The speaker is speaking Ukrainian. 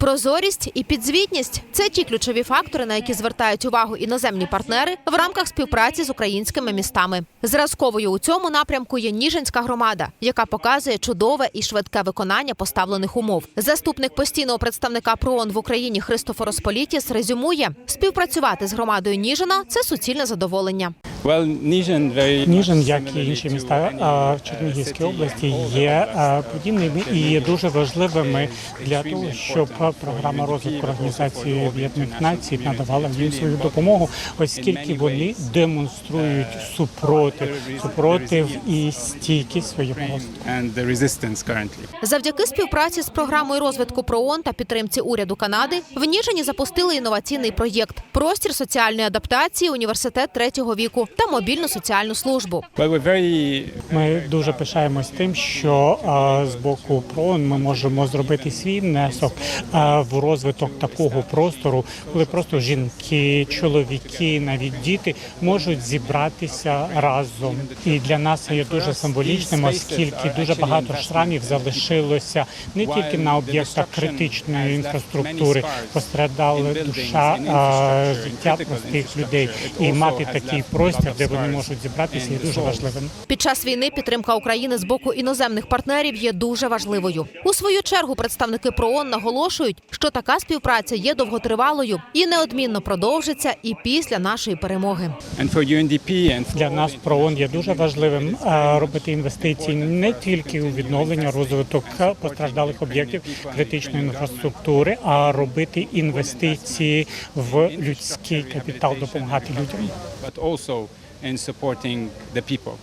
Прозорість і підзвітність це ті ключові фактори, на які звертають увагу іноземні партнери в рамках співпраці з українськими містами. Зразковою у цьому напрямку є Ніжинська громада, яка показує чудове і швидке виконання поставлених умов. Заступник постійного представника ПРООН в Україні Христофорос Політіс резюмує: співпрацювати з громадою Ніжина це суцільне задоволення. Ніжин, як і інші міста в Чернігівській області, є подібними і є дуже важливими для того, щоб програма розвитку організації Об'єднаних Націй надавала їм свою допомогу, оскільки вони демонструють супротив, супротив і стійкість своєму розвитку. Завдяки співпраці з програмою розвитку ПРООН та підтримці уряду Канади в Ніжині запустили інноваційний проєкт Простір соціальної адаптації університет третього віку та мобільну соціальну службу. Ми дуже пишаємось тим, що з боку ПРОН ми можемо зробити свій внесок в розвиток такого простору, коли просто жінки, чоловіки, навіть діти можуть зібратися разом. І для нас це є дуже символічним, оскільки дуже багато шрамів залишилося не тільки на об'єктах критичної інфраструктури, пострадала душа життя простих людей, і мати такий простір, де вони можуть зібратися, є дуже важливим. Під час війни підтримка України з боку іноземних партнерів є дуже важливою. У свою чергу представники ПРООН наголошують, що така співпраця є довготривалою і неодмінно продовжиться і після нашої перемоги. Для нас ПРООН є дуже важливим е, робити інвестиції не тільки у відновлення розвиток е, постраждалих об'єктів критичної інфраструктури, а робити інвестиції в людський капітал, допомагати людям. and supporting the people.